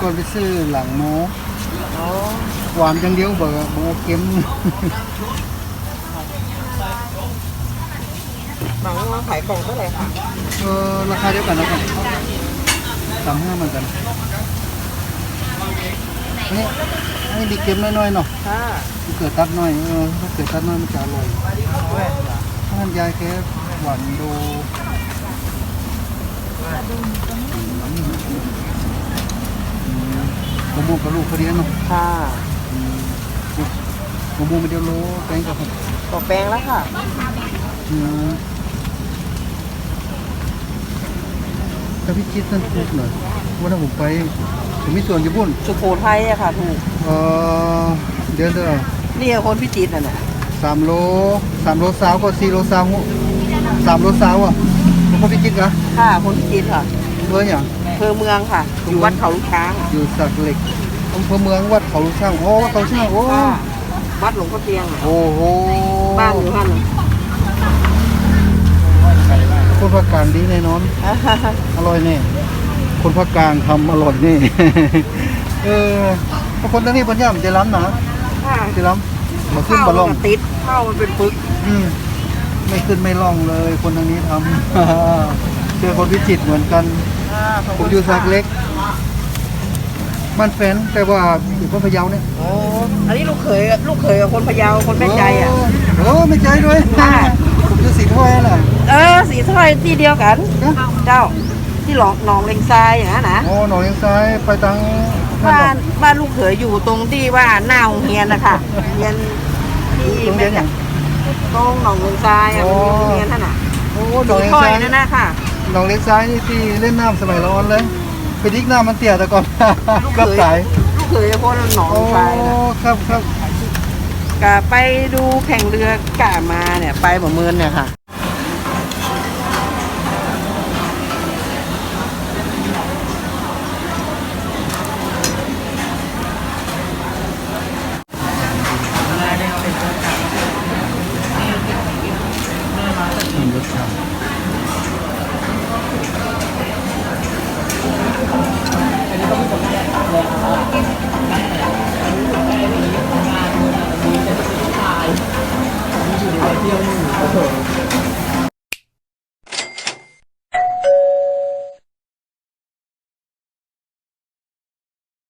ก่อนไปซื้อหลังโมอ๋อหวานอย่างเดียวเบอร์โมเค็มหนังมาขายกล่องเท่าไหร่คะเออราคาเดียวกันนะครับสามห้าเหมือนกันอันนี้อันนี้มีเค็มน้อยๆเนาะค่ะมะเขือตัดน้อยเออมะเขือตัดน้อยมันจะอร่อยถ้ามันยายแค่หวานดู มม่วงกับลูกพอดีเนาะค่ะอืมมม่วงไม่เดียวโลแกงกับต่อแปลงแล้วค่ะ อืมถ้าพี่คิดนั่นถูกหน่อยวันนั้นผมไปผมมีส่วนญี่ปุ่นสุโขทัยอะค่ะ ถูก เออเดือนเด้อนี่คนพิจิตรน่ะนะสามโลสามโลสาวก็สี่โลสาวสามโลสาวอะผมก็พี่คิดนะค่ะ คนพิจิตรค่ะเบอร์อย่าง ภอเมืองค่ะ อยู่วัดเขาลูกช้างอยู่สักเหล็กอำเภอเมืองวัดเขาลูกช่างโอ้วัดเขาลูกช่างโอ้ค่ะวัดหลวงพ่อเตียงอะโอ้โหบ้านอยู่หันคนภาคกลางดีแน่นอนอร่อยแน่คนภาคกลางทำอร่อยแน่เออเพราะคนทั้งนี้ปัญญามันจะล้ำนะค่ะจะล้ำมาขึ้นข้าวมาล่องมันติดข้าวมันเป็นปึก อืมไม่ขึ้นไม่ล่องเลย คนทางนี้ทำ เจอคนพิจิตรเหมือนกัน ผมอยู่สักเล็ก บ้านแฟนแต่ว่าอยู่พระพะเยาเนี่ยโอ้อันนี้ลูกเขยลูกเขยกับคนพะเยาคนแม่ใจอะ โอ้ไม่ใจด้วยค่ะผมอยู่สีถ้วยน่ะเออสีถ้อยที่เดียวกันนะเจ้าที่หลองหนองเลงทรายอย่างนั้นนะโอ้หนองเลียงซ้ายไปทางบ้านบ้านลูกเขยอยู่ตรงที่ว่าหน้าโรงเรียนนะคะเรียนที่ตรงเรียนอย่างตรงหนองเลงทรายอะโอ้มันมีโรงเรียนนั่นน่ะโอ้หนองสีเลียงถ้อยซ้ายนั่นนะค่ะ หนองเลียงซ้ายนี่ที่เล่นน้ำสมัยร้อนเลยไปดิกน้ำมันเตี่ยแต่ก่อนลูกกับเขยสายลูกเขยคนหนองเลโอ้งทรายนะครับครับกะไปดูแข่งเรือกะมาเนี่ยไปเหมือนเมือนเนี่ยค่ะ 나서